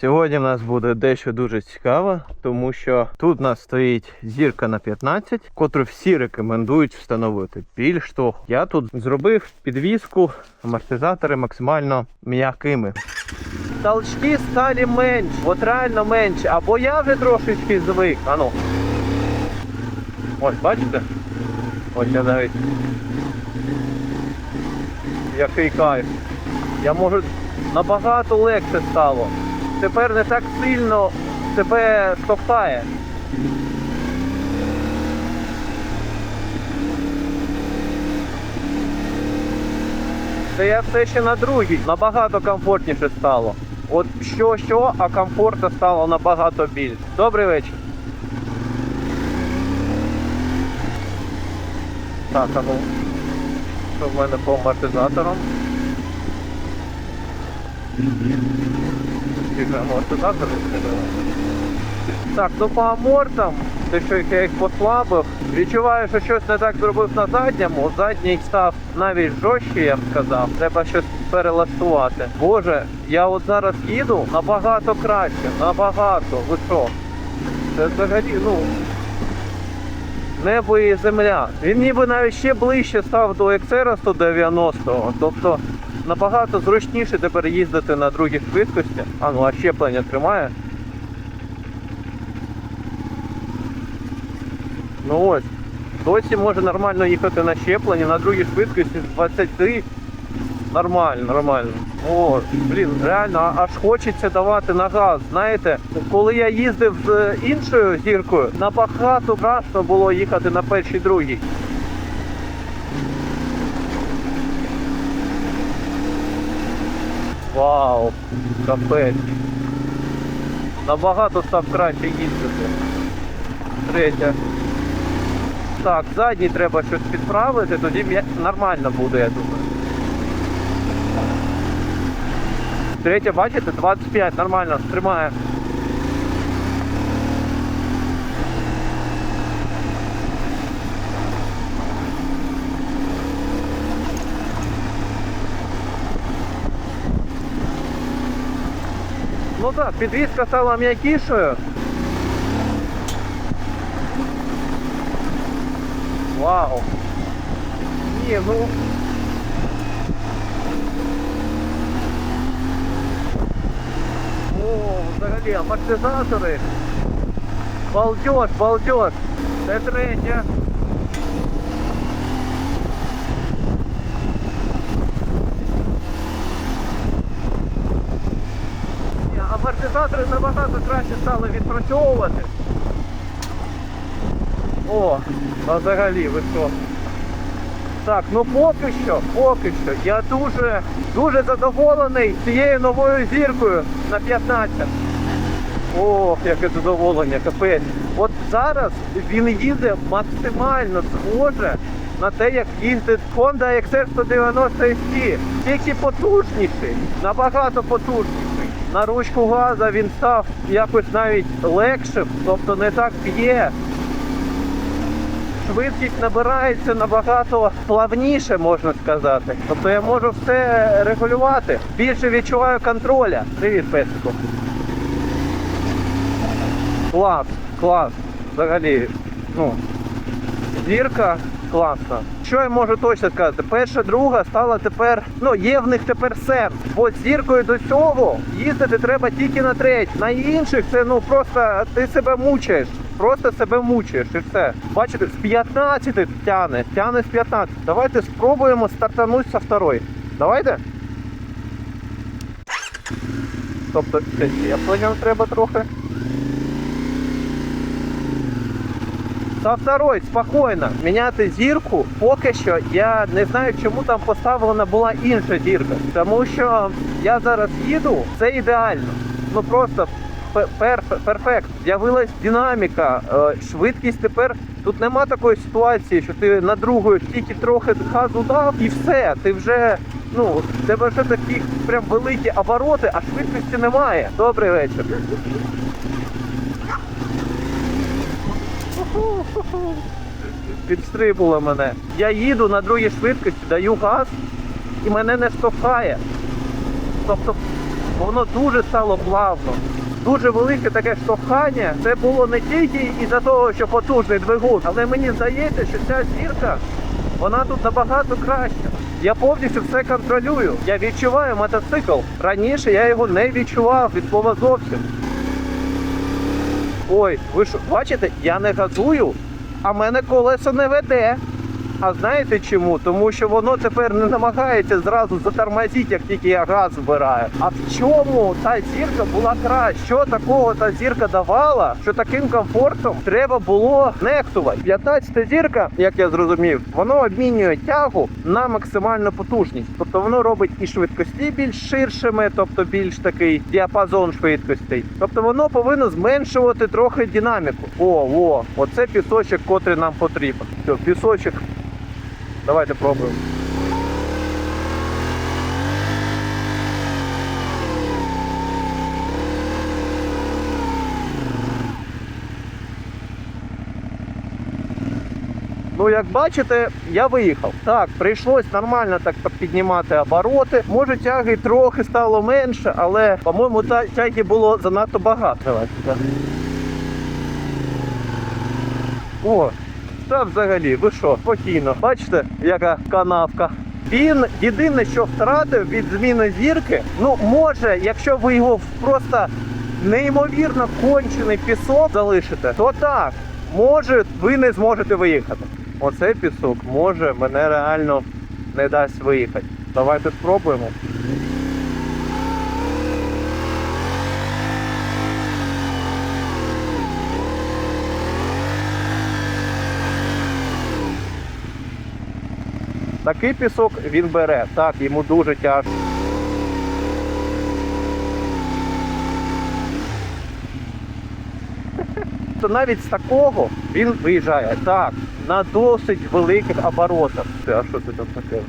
Сьогодні в нас буде дещо дуже цікаво, тому що тут у нас стоїть зірка на 15, котру всі рекомендують встановити. Більш того, я тут зробив підвіску, амортизатори максимально м'якими. Толчки стали менш, от реально менше. Або я вже трошечки звик. Ану. Ось, бачите? Ось я навіть. Який кайф. Я можу набагато легше стало. Тепер не так сильно тебе штовхає. Це я все ще на другій. Набагато комфортніше стало. От що, що, а комфорту стало набагато більше. Добрий вечір. Так, а ну. Що в мене по амортизаторам? Скільки амортизатори? Так, ну по амортам, те, що я їх послабив, відчуваю, що щось не так зробив на задньому. Задній став навіть жорстче, я б сказав. Треба щось перелаштувати. Боже, я от зараз їду набагато краще, набагато. Ви що? Це взагалі, ну. Небо і земля. Він ніби навіть ще ближче став до XR 190 Тобто набагато зручніше тепер їздити на другій швидкості. А ну а щеплення тримає. Ну ось. Досі може нормально їхати на щепленні на другій швидкості з 20. Нормально, нормально. О, блін, реально, аж хочеться давати на газ. Знаєте, коли я їздив з е, іншою зіркою, набагато краще було їхати на першій другій. Вау, капець. Набагато став краще їздити. Третя. Так, задній треба щось підправити, тоді нормально буде, я думаю. Третя, бачите, 25, нормально, тримає. Ну так, підвізка стала м'якішою. Вау. Ні, ну. О, взагалі, амортизатори. Балдеж, балдеж. Це третя. Амортизатори набагато краще стали відпрацьовувати. О, а взагалі ви що? Так, ну поки що, поки що, я дуже, дуже задоволений цією новою зіркою на 15. Ох, яке задоволення, капець. От зараз він їде максимально схоже на те, як їздить Honda XR 190 ST. Тільки потужніший, набагато потужніший. На ручку газа він став якось навіть легшим, тобто не так б'є швидкість набирається набагато плавніше, можна сказати. Тобто я можу все регулювати. Більше відчуваю контроля. Привіт, песику. Клас, клас. Взагалі, ну, зірка класна. Що я можу точно сказати? Перша, друга стала тепер, ну, є в них тепер сенс. Бо з зіркою до цього їздити треба тільки на третій. На інших це ну просто ти себе мучаєш. Просто себе мучаєш і все. Бачите, з 15 тяне, тяне з 15. Давайте спробуємо стартануть со второї. Давайте. Тобто це щепленням треба трохи. Со второй, спокійно, міняти зірку. Поки що я не знаю, чому там поставлена була інша зірка. Тому що я зараз їду, це ідеально. Ну просто пе- перфект. З'явилась динаміка, е, швидкість тепер. Тут нема такої ситуації, що ти на другої тільки трохи газу дав і все. Ти вже, ну, тебе вже такі прям великі обороти, а швидкості немає. Добрий вечір. Підстрибнуло мене. Я їду на другій швидкості, даю газ і мене не штовхає. Тобто воно дуже стало плавно. Дуже велике таке штовхання. Це було не тільки із-за того, що потужний двигун, але мені здається, що ця зірка вона тут набагато краща. Я повністю все контролюю. Я відчуваю мотоцикл. Раніше я його не відчував від слова зовсім. Ой, ви що, бачите, я не газую, а мене колесо не веде. А знаєте чому? Тому що воно тепер не намагається зразу затормозити, як тільки я газ збираю. А в чому та зірка була краще? Що такого та зірка давала, що таким комфортом треба було нехтувати? 15 зірка, як я зрозумів, воно обмінює тягу на максимальну потужність. Тобто воно робить і швидкості більш ширшими, тобто більш такий діапазон швидкостей. Тобто воно повинно зменшувати трохи динаміку. О, о, оце пісочок, котрий нам потрібен. Пісочок. Давайте пробуємо. Ну, як бачите, я виїхав. Так, прийшлось нормально так піднімати обороти. Може, тяги трохи стало менше, але, по-моєму, тяги було занадто багато. Давайте. так. О, та взагалі, ви що, спокійно. Бачите, яка канавка. Він єдине, що втратив від зміни зірки, ну може, якщо ви його просто неймовірно кончений пісок залишите, то так, може, ви не зможете виїхати. Оцей пісок може мене реально не дасть виїхати. Давайте спробуємо. Такий пісок він бере. Так, йому дуже тяжко. То навіть з такого він виїжджає так, на досить великих оборотах. А що це там таке?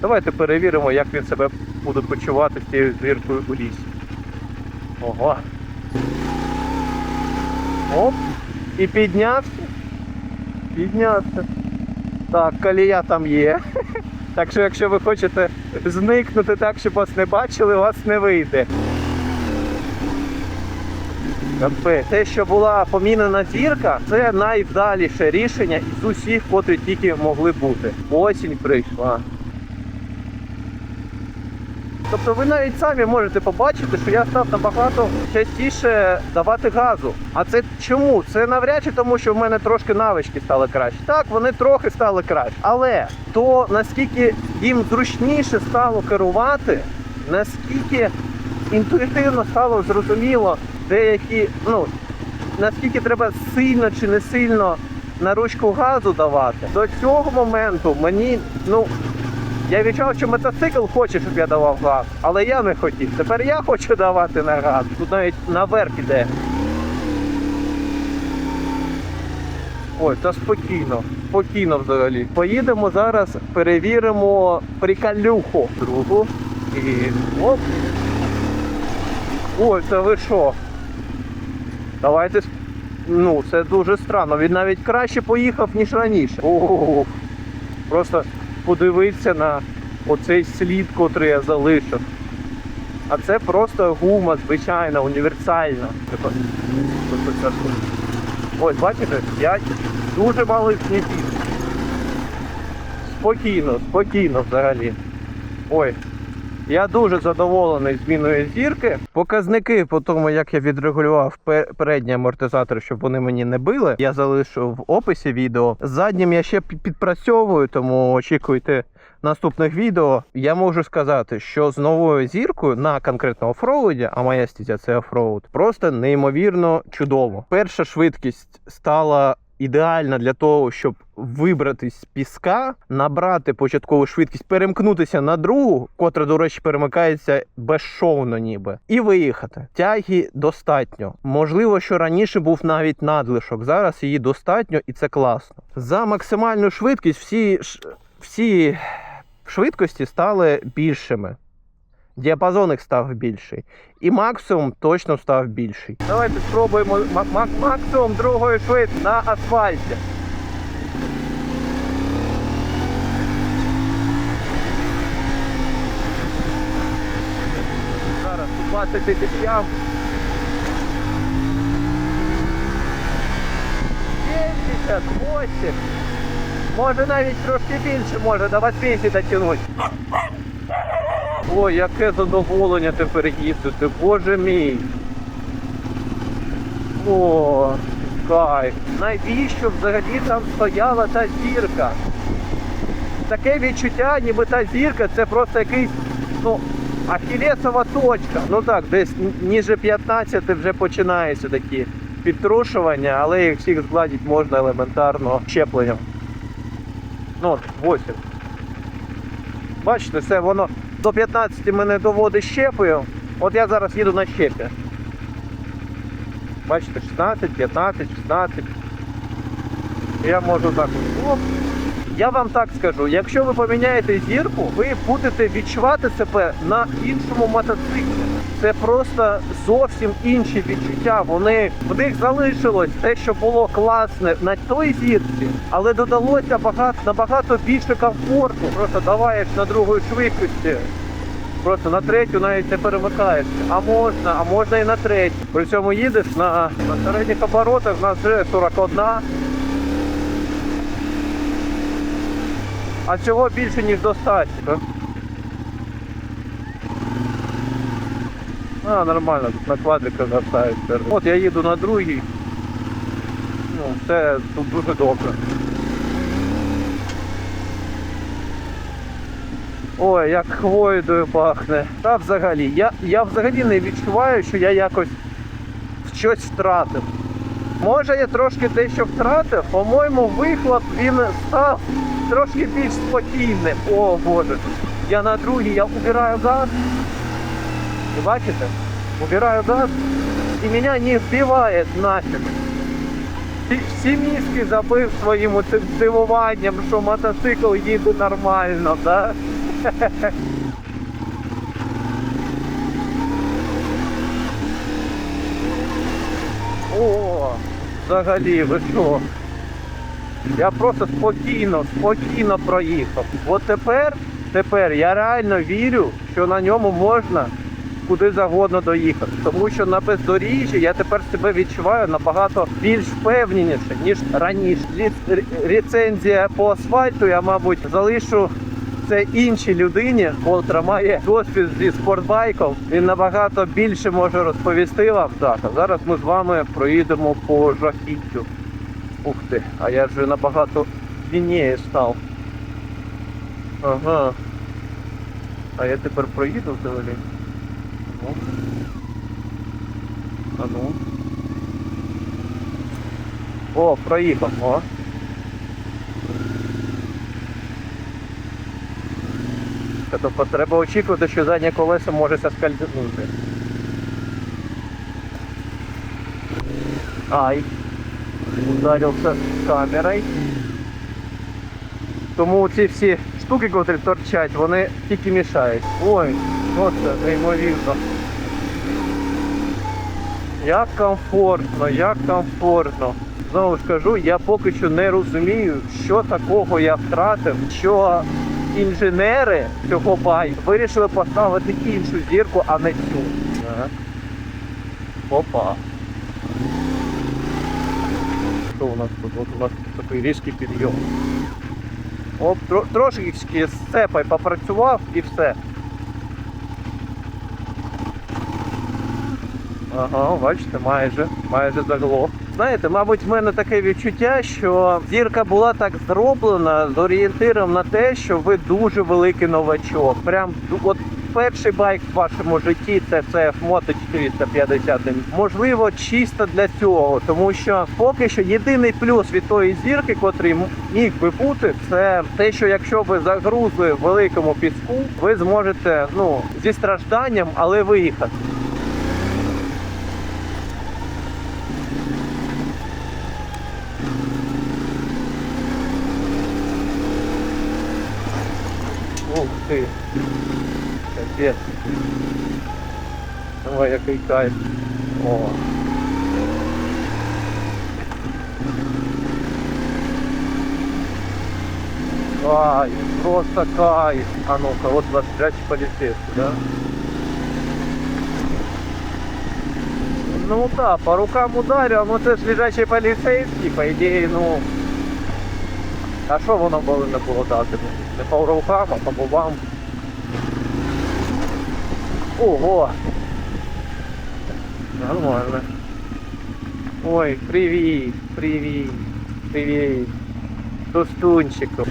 Давайте перевіримо, як він себе буде почувати з цією зіркою у лісі. Ого. Оп. І піднявся. Піднявся. Так, колія там є. Так що, якщо ви хочете зникнути так, щоб вас не бачили, у вас не вийде. Те, що була помінена зірка, це найвдаліше рішення із усіх, котрі тільки могли бути. Осінь прийшла. Тобто ви навіть самі можете побачити, що я став набагато частіше давати газу. А це чому? Це навряд чи тому, що в мене трошки навички стали краще. Так, вони трохи стали краще. Але то наскільки їм зручніше стало керувати, наскільки інтуїтивно стало зрозуміло деякі, ну наскільки треба сильно чи не сильно на ручку газу давати. До цього моменту мені, ну. Я відчував, що мотоцикл хоче, щоб я давав газ, але я не хотів. Тепер я хочу давати на газ. Тут навіть наверх іде. Ой, та спокійно, спокійно взагалі. Поїдемо зараз, перевіримо приколюху. Другу. І оп. Ой, це ви що? Давайте. Ну, це дуже странно. Він навіть краще поїхав, ніж раніше. Ого. Просто подивитися на оцей слід, котрий я залишив. А це просто гума, звичайна, універсальна. Штука. Ось, бачите, я дуже малих снігів. Спокійно, спокійно взагалі. Ой. Я дуже задоволений зміною зірки. Показники по тому, як я відрегулював передні амортизатори, щоб вони мені не били, я залишу в описі відео. Заднім я ще підпрацьовую, тому очікуйте наступних відео. Я можу сказати, що з новою зіркою на конкретно офроуді, а моя стаття це офроуд, просто неймовірно чудово. Перша швидкість стала ідеальна для того, щоб вибратись з піска, набрати початкову швидкість, перемкнутися на другу, котра, до речі, перемикається безшовно, ніби, і виїхати. Тяги достатньо. Можливо, що раніше був навіть надлишок. Зараз її достатньо, і це класно. За максимальну швидкість всі, всі швидкості стали більшими. Діапазон їх став більший. І максимум точно став більший. Давайте спробуємо ма- ма- максимум другої швидкості на асфальті. Зараз тут 20 тисяч ям. 70, 80. Може навіть трошки більше може, до 80 дотягнути. Ой, яке задоволення тепер їздити, боже мій. О, кайф. Навіщо взагалі там стояла та зірка? Таке відчуття, ніби та зірка це просто якийсь, ну, ахілесова точка. Ну так, десь ніже 15 вже починається такі підтрушування, але їх всіх згладити можна елементарно щепленням. Ну, от, 8. Бачите, все воно до 15 мене доводить щепою. От я зараз їду на щепі. Бачите, 16, 15, 16. Я можу так. Оп. Я вам так скажу, якщо ви поміняєте зірку, ви будете відчувати себе на іншому мотоциклі. Це просто зовсім інші відчуття. Вони в них залишилось те, що було класне на той зірці, але додалося багато набагато більше комфорту. Просто даваєш на другої швидкості. Просто на третю навіть не перемикаєшся. А можна, а можна і на третю. При цьому їдеш на, на середніх оборотах, в нас вже 41. А цього більше, ніж достатньо. А, нормально, тут на квадрика гортається. От я їду на другий. Ну, все тут дуже добре. Ой, як хвоєдою пахне. Та взагалі, я, я взагалі не відчуваю, що я якось щось втратив. Може я трошки дещо втратив, по-моєму, вихлоп він став трошки більш спокійним. О боже. Я на другій, я убираю газ. Ви бачите? Убираю газ і мене не вбиває нафіг. Всі- мізки забив своїм цим здивуванням, що мотоцикл їде нормально, да? О, взагалі, ви що? Я просто спокійно, спокійно проїхав. От тепер, тепер я реально вірю, що на ньому можна куди завгодно доїхати. Тому що на бездоріжжі я тепер себе відчуваю набагато більш впевненіше, ніж раніше. Лі- р- по асфальту я, мабуть, залишу це іншій людині, котра має досвід зі спортбайком. Він набагато більше може розповісти вам. Так, а зараз ми з вами проїдемо по жахіттю. Ух ти, а я вже набагато длиннее став. Ага. А я тепер проїду взагалі. Ну. А ну. О, проїхав, о. Тобто треба очікувати, що заднє колесо може соскользнути. Ай. Ударився камерою. Тому ці всі штуки, котрі торчать, вони тільки мішають. Ой, просто неймовірно. Як комфортно, як комфортно. Знову ж кажу, я поки що не розумію, що такого я втратив, що інженери цього байку вирішили поставити іншу зірку, а не цю. Так. Опа. Що у нас тут? От у нас тут такий різкий підйом. Оп, тро, трошечки з цепою попрацював і все. Ага, бачите, майже, майже заглох. Знаєте, мабуть, в мене таке відчуття, що зірка була так зроблена з орієнтиром на те, що ви дуже великий новачок. Прям от перший байк в вашому житті це CF Moto 450. Можливо, чисто для цього, тому що поки що єдиний плюс від тої зірки, котрий міг би бути, це те, що якщо ви загрузли в великому піску, ви зможете ну зі стражданням, але виїхати. Ух ти. Капець. Ой, який кайф. О. Кайф, просто кайф. А ну-ка, вот вас спрячь полицейский, да? Ну да, по рукам ударив, ну це ж лежачий поліцейський, по ідеї, ну. А що воно повинно було дати? Не по рукам, а по губам. Ого! Нормально. Ой, привіт, привіт, привіт. Тустунчику.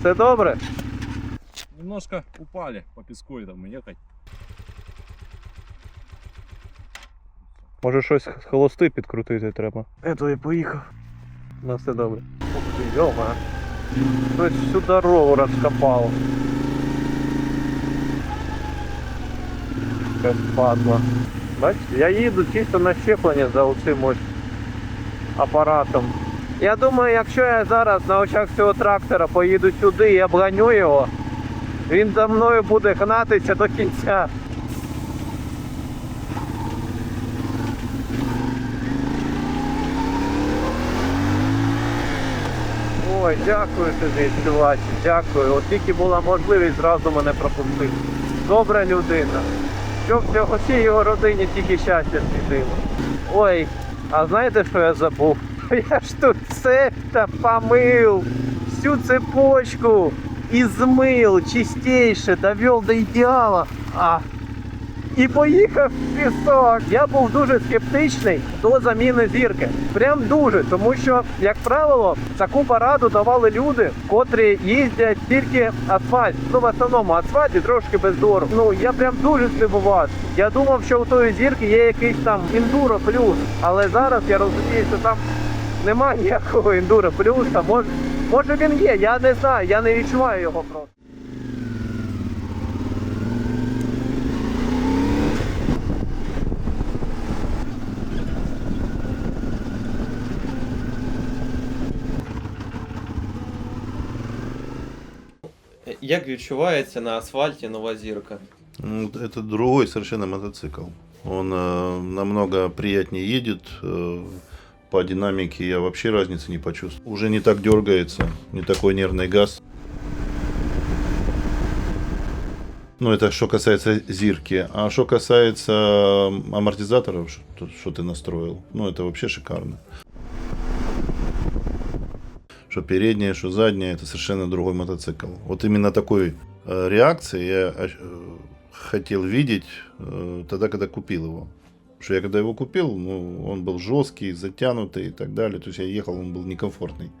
Все добре? Немножко упали по песку этому ехать. Може щось холости підкрутити треба. Я поїхав. На все добре. Ух ти, йома. Хтось всю дорогу розкопав. Якась падла. Бачите, я їду чисто на щеплення за оцим ось апаратом. Я думаю, якщо я зараз на очах цього трактора поїду сюди і обганю його, він за мною буде гнатися до кінця. Ой, дякую тобі, чувачі, дякую. От тільки була можливість зразу мене пропустити. Добра людина. Щоб всього всій його родині тільки щастя світило. Ой, а знаєте, що я забув? Я ж тут та помив, всю цепочку і змил чистіше, довел до ідеала. А, і поїхав в пісок. Я був дуже скептичний до заміни зірки. Прям дуже, тому що, як правило, таку пораду давали люди, котрі їздять тільки асфальт. Ну, в основному асфальт і трошки без дорог. Ну я прям дуже здивувався. Я думав, що у тої зірки є якийсь там індуро плюс, але зараз я розумію, що там немає ніякого індуро плюса. Може, може він є, я не знаю, я не відчуваю його просто. Як відчувається на асфальті нова зірка? Ну, Это другой совершенно мотоцикл. Он э, намного приятнее едет. э, по динамике я вообще разницы не почувствовал. Уже не так дергается, не такой нервный газ. Ну, это что касается зирки. А что касается амортизаторов, что, ты настроил, ну, это вообще шикарно. Что передняя, что задняя, это совершенно другой мотоцикл. Вот именно такой э, реакции я э, хотел видеть э, тогда, когда купил его. Что я когда его купил, ну, он был жесткий, затянутый и так далее. То есть я ехал, он был некомфортный.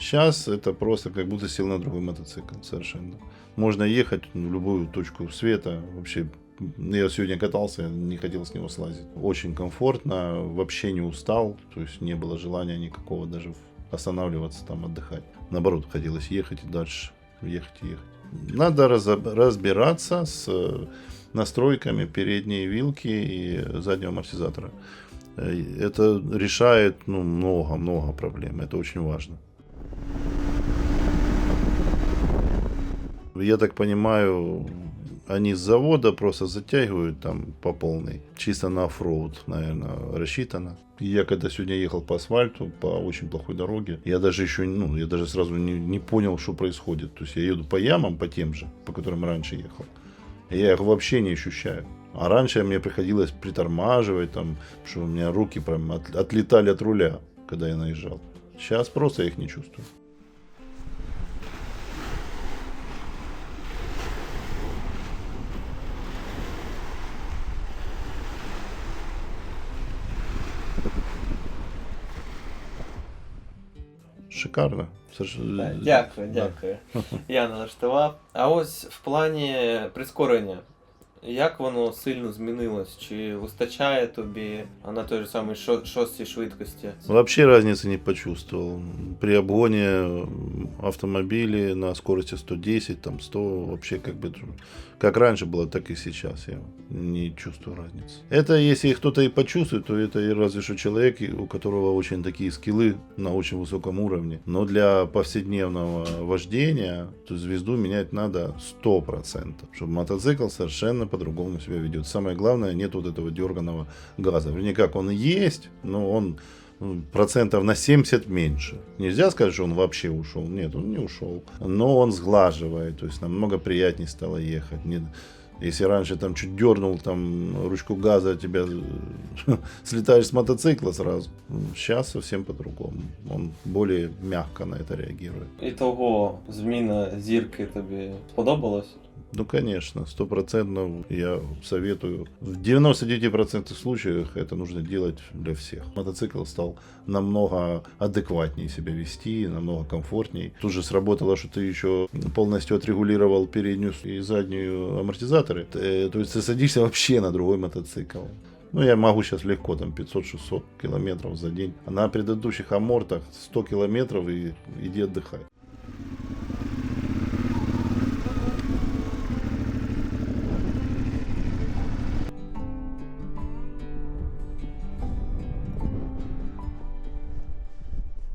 Сейчас это просто как будто сел на другой мотоцикл совершенно. Можно ехать в любую точку света. Вообще, я сегодня катался, не хотел с него слазить. Очень комфортно, вообще не устал. То есть не было желания никакого даже останавливаться там, отдыхать. Наоборот, хотелось ехать и дальше. Ехать и ехать. Надо разбираться с настройками передней вилки и заднего амортизатора. Это решает ну, много-много проблем. Это очень важно. Я так понимаю, они с завода просто затягивают там по полной. Чисто на оффроуд, наверное, рассчитано. Я когда сегодня ехал по асфальту, по очень плохой дороге, я даже еще, ну, я даже сразу не, не понял, что происходит. То есть я еду по ямам, по тем же, по которым раньше ехал. Я их вообще не ощущаю. А раньше мне приходилось притормаживать, там, что у меня руки прям от- отлетали от руля, когда я наезжал. Сейчас просто я их не чувствую. Шикарно. Соверш- Дякую, Да. дякую. Я налаштував. А ось в плані прискорення. Як воно сильно змінилось? Чи вистачає тобі на той же самій шо- шостій швидкості? Вообще разницы не почувствовал. При обгоне автомобилей на скорости 110, там 100, вообще как бы как раньше было, так и сейчас я не чувствую разницы. Это если кто-то и почувствует, то это и разве что человек, у которого очень такие скиллы на очень высоком уровне. Но для повседневного вождения то звезду менять надо 100%, чтобы мотоцикл совершенно по-другому себя ведет. Самое главное, нет вот этого дерганого газа. Вернее, как он есть, но он ну, процентов на 70 меньше. Нельзя сказать, что он вообще ушел. Нет, он не ушел. Но он сглаживает, то есть намного приятнее стало ехать. Не- если раньше там чуть дернул там ручку газа, тебя слетаешь с мотоцикла сразу. Сейчас совсем по-другому. Он более мягко на это реагирует. І того зміна зірки тобі сподобалась? Ну, конечно, стопроцентно я советую. В 99% случаев это нужно делать для всех. Мотоцикл стал намного адекватнее себя вести, намного комфортнее. Тут же сработало, что ты еще полностью отрегулировал переднюю и заднюю амортизаторы. Э, То есть ты садишься вообще на другой мотоцикл. Ну, я могу сейчас легко, там, 500-600 километров за день. А на предыдущих амортах 100 километров и иди отдыхай.